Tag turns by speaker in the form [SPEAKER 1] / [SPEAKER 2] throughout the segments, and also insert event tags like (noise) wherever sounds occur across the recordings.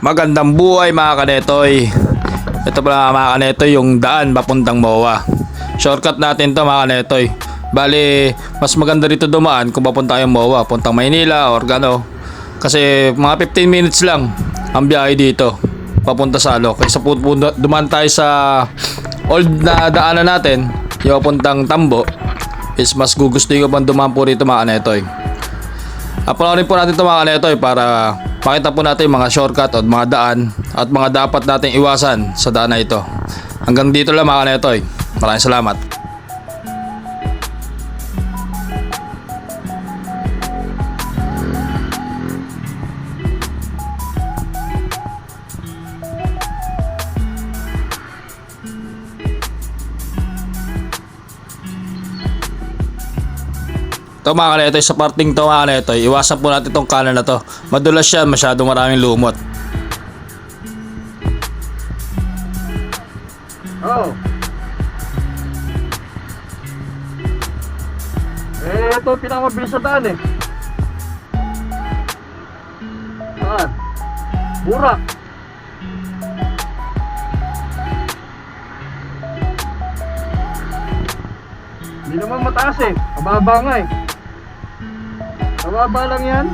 [SPEAKER 1] Magandang buhay mga kanetoy. Ito pala mga kanetoy yung daan papuntang MOA. Shortcut natin to mga kanetoy. Bali, mas maganda dito dumaan kung papunta kayong MOA, puntang Maynila or gano. Kasi mga 15 minutes lang ang biyahe dito papunta sa Alo. Kaysa pupunta, dumaan tayo sa old na daanan natin, yung papuntang Tambo, is mas gugustuhin ko pang dumaan po rito mga kanetoy. Uploadin po natin ito mga kanetoy para pakita po natin mga shortcut at mga daan at mga dapat nating iwasan sa daan na ito. Hanggang dito lang mga kanetoy. Maraming salamat. Ito mga kanetoy, sa parting to mga kanetoy, iwasan po natin itong kanan na to. Madulas yan, masyadong maraming lumot.
[SPEAKER 2] Oh. Eh, ito pinakamabilis sa daan eh. Saan? Burak. Hindi naman mataas eh. Mababa nga eh. Mababa lang yan.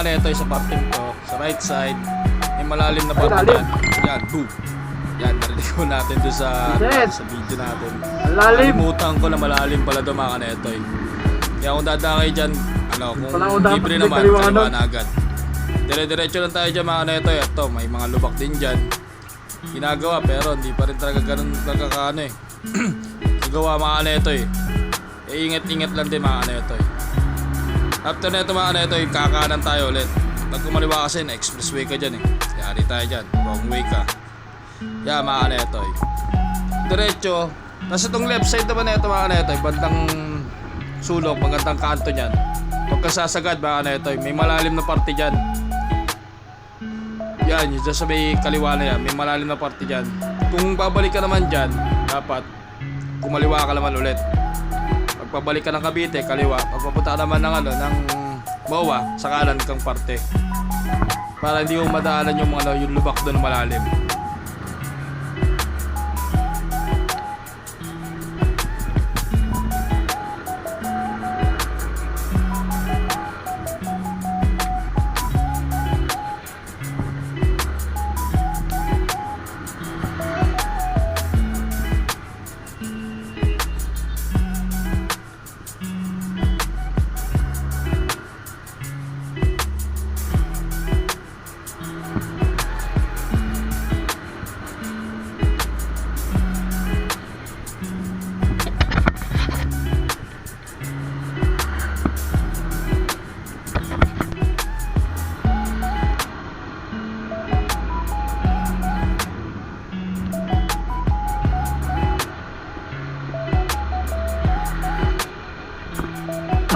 [SPEAKER 1] Ito mga kanetoy, sa parting to, sa right side, may malalim na
[SPEAKER 2] lalim.
[SPEAKER 1] dyan. Yan, boom. Yan, narinig ko natin doon sa,
[SPEAKER 2] Yes.
[SPEAKER 1] sa video natin.
[SPEAKER 2] Ang lalim.
[SPEAKER 1] Kalimutan ko na malalim pala doon mga kanetoy. Kaya kung dadakay dyan, ano, kung libre naman, kaliwa na agad. Dire-diretso lang tayo dyan mga kanetoy. Ito, may mga lubak din dyan. Ginagawa pero hindi pa rin talaga ganun nagkakaano eh. (clears throat) Nagawa mga kanetoy. Eh, ingat-ingat lang din mga kanetoy. After na ito mga kanetoy, kakanan tayo ulit. Pag kumaliwa kasi na expressway ka dyan eh. Yari tayo dyan, wrong way ka. Yeah, mga kanetoy. Diretso, nasa itong left side naman na ito mga kanetoy, bandang sulok, magandang kanto niyan. Huwag kang sasagad mga kanetoy, may malalim na parte dyan. Yan, yung sa may kaliwa na yan, may malalim na parte dyan. Kung babalik ka naman dyan, dapat kumaliwa ka naman ulit. Pagpabalik ka ng Cavite, kaliwa. Pagpapunta ka naman ng ano, ng MOA, sa kanan kang parte. Para hindi mo madaanan yung mga ano, yung lubak doon malalim.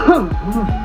[SPEAKER 1] 哼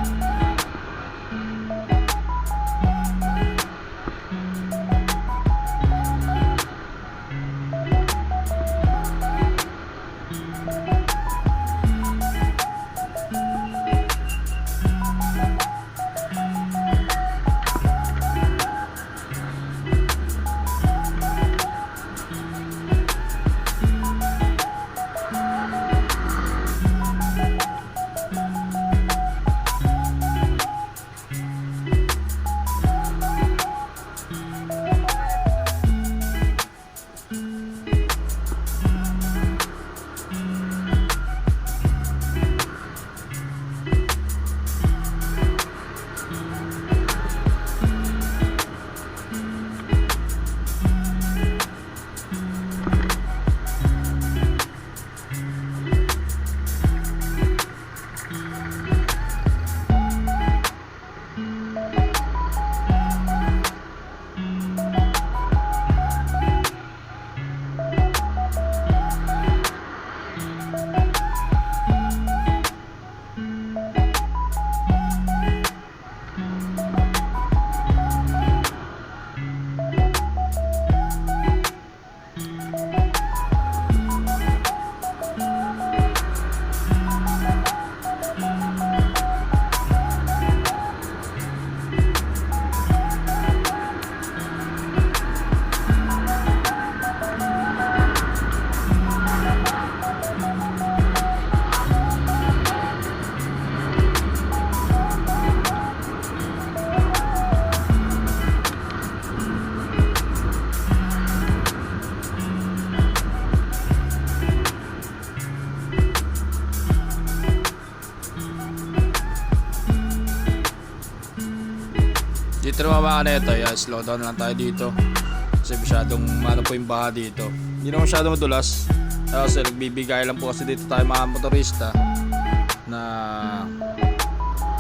[SPEAKER 1] naman mga kaneto, yeah, slow down lang tayo dito. Kasi masyadong ano po yung baha dito. Hindi naman masyadong madulas. Kasi nagbibigay lang po kasi dito tayo mga motorista na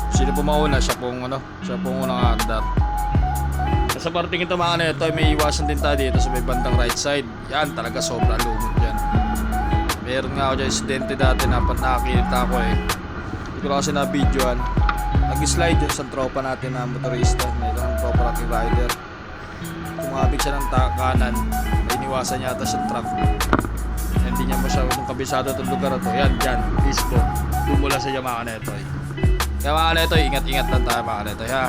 [SPEAKER 1] sino po mauna, siya pong ano, siya pong unang andar. Sa parting ito mga kaneto, may iwasan din tayo dito sa may bandang right side. Yan, talaga sobrang lumot yan. Meron nga ako dyan insidente dati na nakakita ko eh. Hindi ko na kasi na-videoan. Nag-slide yun sa tropa natin na motorista. Mayroon nating rider. Kumabig siya ng kanan. Iniwasan yata sa truck. Hindi niya masyadong kabisado itong lugar na to. Yan, dyan. Mismo. Tumula sa Yamaha Netoy. Kaya mga Netoy, ingat-ingat lang tayo mga Netoy ha.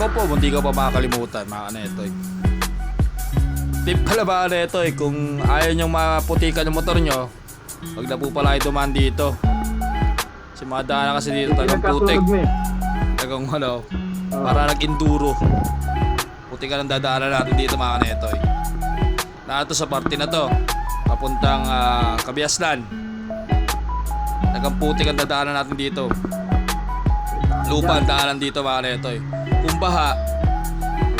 [SPEAKER 1] Nako po, hindi ko pa makakalimutan mga Netoy. Tip pala ba Netoy, kung ayaw nyong maputikan yung motor nyo, wag na po pala kayo dumaan dito. Kasi mga daanan kasi dito talagang putik.
[SPEAKER 2] Eh.
[SPEAKER 1] Talagang ano, para nag-enduro. Puti ka ng dadaanan natin dito mga kanetoy. Nato sa parte na to, papuntang uh, Kabiaslan. Talagang puti ang dadaanan natin dito. Lupa ang daanan dito mga kanetoy. Kung baha,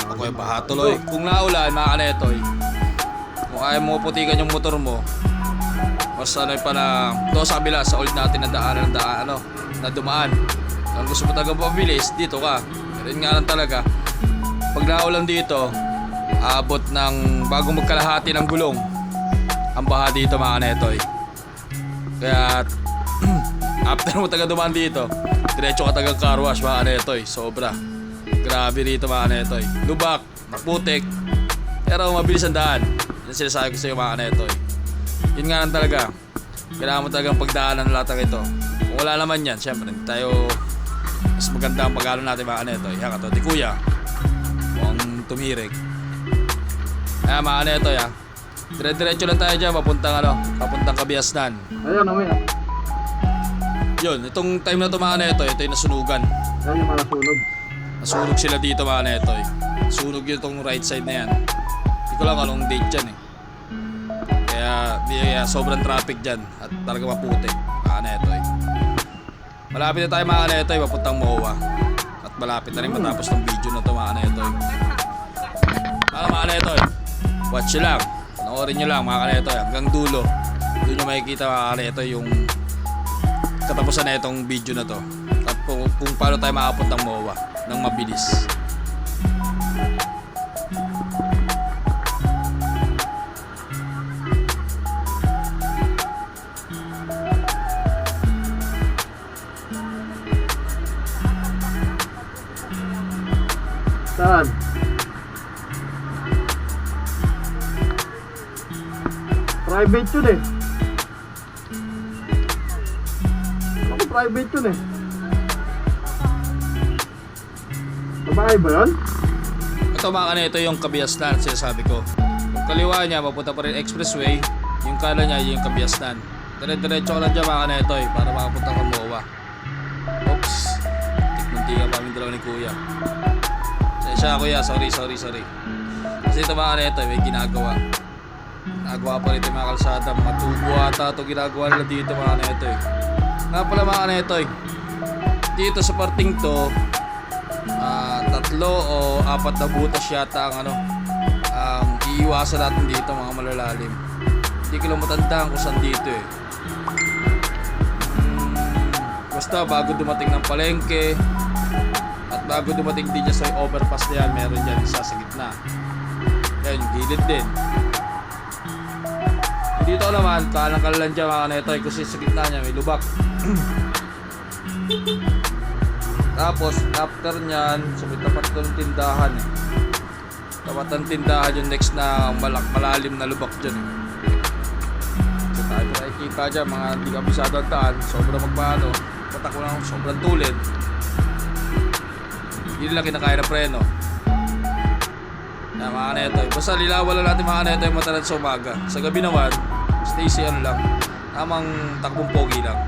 [SPEAKER 1] ako yung baha tuloy. Kung naulan mga kanetoy, kung ayaw mo putikan yung motor mo, mas ano pa na doon sa kabila sa old natin na daanan na daan, ano, na dumaan. Kung gusto mo talaga pabilis, dito ka. Yun nga lang talaga, pag naulan dito, aabot ng bago magkalahati ng gulong ang baha dito mga kanetoy. Kaya (clears throat) after mo taga dumaan dito, diretso ka taga car wash mga kanetoy. Sobra. Grabe dito mga kanetoy. Lubak, maputik, pero mabilis ang daan. Yan sinasabi ko sa iyo mga kanetoy. Yun nga lang talaga. Kailangan mo talagang pagdaanan ng lahat ng ito. Kung wala naman yan, syempre, tayo mas maganda ang pag natin mga kanetoy. Yan ka to, di kuya. Kung tumirik. Ayan mga kanetoy ha. Dire-diretso lang tayo dyan, papuntang ano, papuntang Kabiasnan.
[SPEAKER 2] Ayun, amoy ah.
[SPEAKER 1] Yun, itong time na to mga kanetoy, ito yung nasunugan.
[SPEAKER 2] Ayun yung mga sunog.
[SPEAKER 1] Nasunog sila dito mga kanetoy. Sunog yun itong right side na yan. Hindi ko lang anong date dyan eh. Kaya, di, kaya sobrang traffic dyan at talaga maputik mga kanetoy. Malapit na tayo mga kanetoy, papuntang MOA. At malapit na rin matapos ng video na to mga kanetoy. Mga mga kanetoy, watch lang. Panoorin nyo lang mga kanetoy hanggang dulo. Doon nyo makikita mga kanetoy yung katapusan na itong video na to. At kung, kung paano tayo makapunta ng MOA ng mabilis.
[SPEAKER 2] Saan? Private yun eh. Private yun eh. Babae ba yun?
[SPEAKER 1] Ito mga kanito yung kabiasnan sinasabi ko. Yung kaliwa niya mapunta pa rin expressway, yung kanan niya yung kabiasnan. Dire-diretso ka lang dyan mga kanito eh, para makapunta ka MOA. Oops, tikmunti ka pa kami dalawa ni kuya. Siya kuya, sorry, sorry, sorry. Kasi ito mga kanito may ginagawa. Ginagawa pa rin ito mga kalsada, mga tubo ata ito ginagawa nila dito mga kanito eh. Nga pala mga kanito eh, dito sa parting to, tatlo o apat na butas yata ang ano ang iiwasan natin dito mga malalalim. Hindi ko lang matandaan kung saan dito eh. Hmm, basta bago dumating ng palengke at bago dumating din dyan sa overpass na yan meron dyan isa sa gitna. Yung gilid din. Dito naman kalang kalan dyan mga kanetoy kasi sa gitna niya may lubak (clears throat) Tapos, after nyan, so may tapat ng tindahan eh. Tapat ng tindahan yung next na malak malalim na lubak dyan eh. So tayo nakikita dyan, mga hindi kabisado ang daan, sobrang magpaano, patak ko lang sobrang tulid. Hindi nila kinakaya na preno. Na mga kaneto, basta lilawan lang natin mga kaneto yung matalan sa umaga. Sa gabi naman, Stacy ano lang, tamang takbong pogi lang.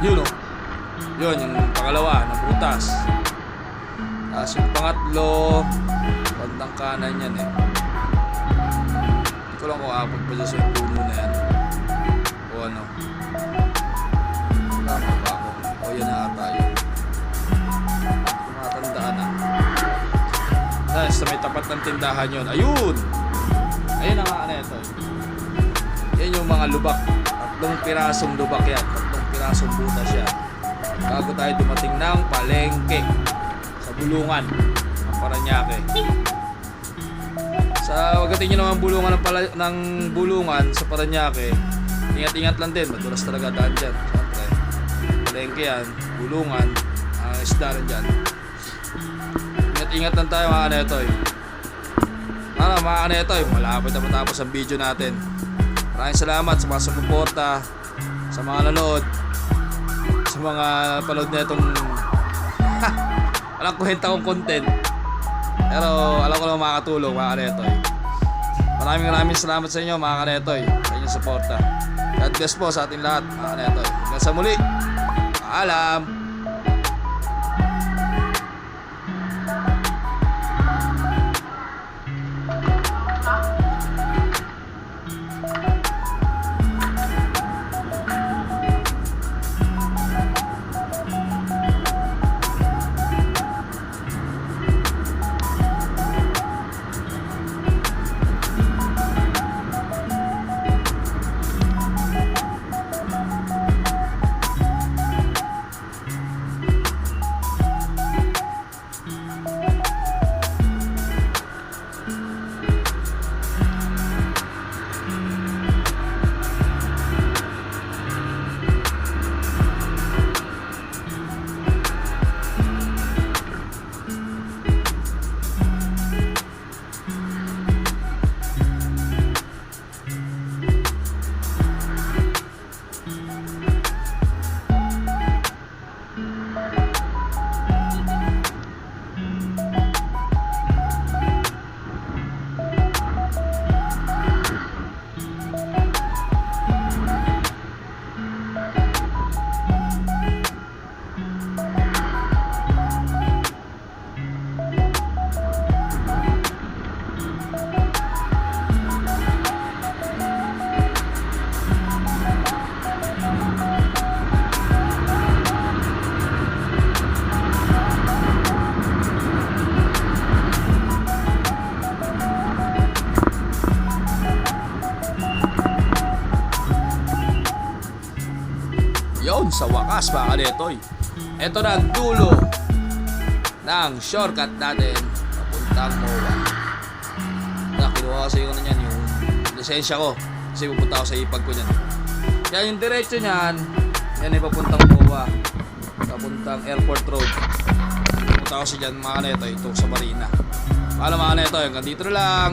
[SPEAKER 1] Yun oh. Yun, yung pangalawa, na butas. Tapos yung pangatlo, bandang kanan yan eh. Hindi ko lang kung aabot pa dyan sa yung puno na yan. O ano. Tama ba ako? O yan na ata yun. Tumatandaan na. Tapos sa may tapat ng tindahan yun. Ayun! Ayun ang ano ito. Yan yung mga lubak. Tatlong pirasong lubak yan. Tatlong pirasong butas yan bago tayo dumating ng palengke sa bulungan ng Paranaque. Sa wagatin nyo naman bulungan ng, pala, ng bulungan sa Paranaque, ingat-ingat lang din, madulas talaga daan dyan. Siyempre, palengke yan, bulungan, ang isda rin dyan. Ingat-ingat lang tayo mga kanetoy. Ano mga kanetoy, malapit na matapos ang video natin. Maraming salamat sa mga sumuporta, sa mga nanood, sa mga panood na itong walang kwenta kong content. Pero alam ko lang makakatulong mga kanetoy. Maraming maraming salamat sa inyo mga kanetoy sa inyong suporta. God bless po sa ating lahat mga kanetoy. Hanggang sa muli. Paalam sa wakas mga kanetoy. Ito na ang dulo ng shortcut natin papuntang MOA. Na, kinuha ko sa iyo na yan, yung lisensya ko. Kasi pupunta ako sa ipag ko niyan. Kaya yung diretso niyan, yan ay papuntang MOA. Papuntang airport road. Pupunta ako sa dyan mga kanetoy, ito sa Marina. Paano mga kanetoy, hanggang dito lang.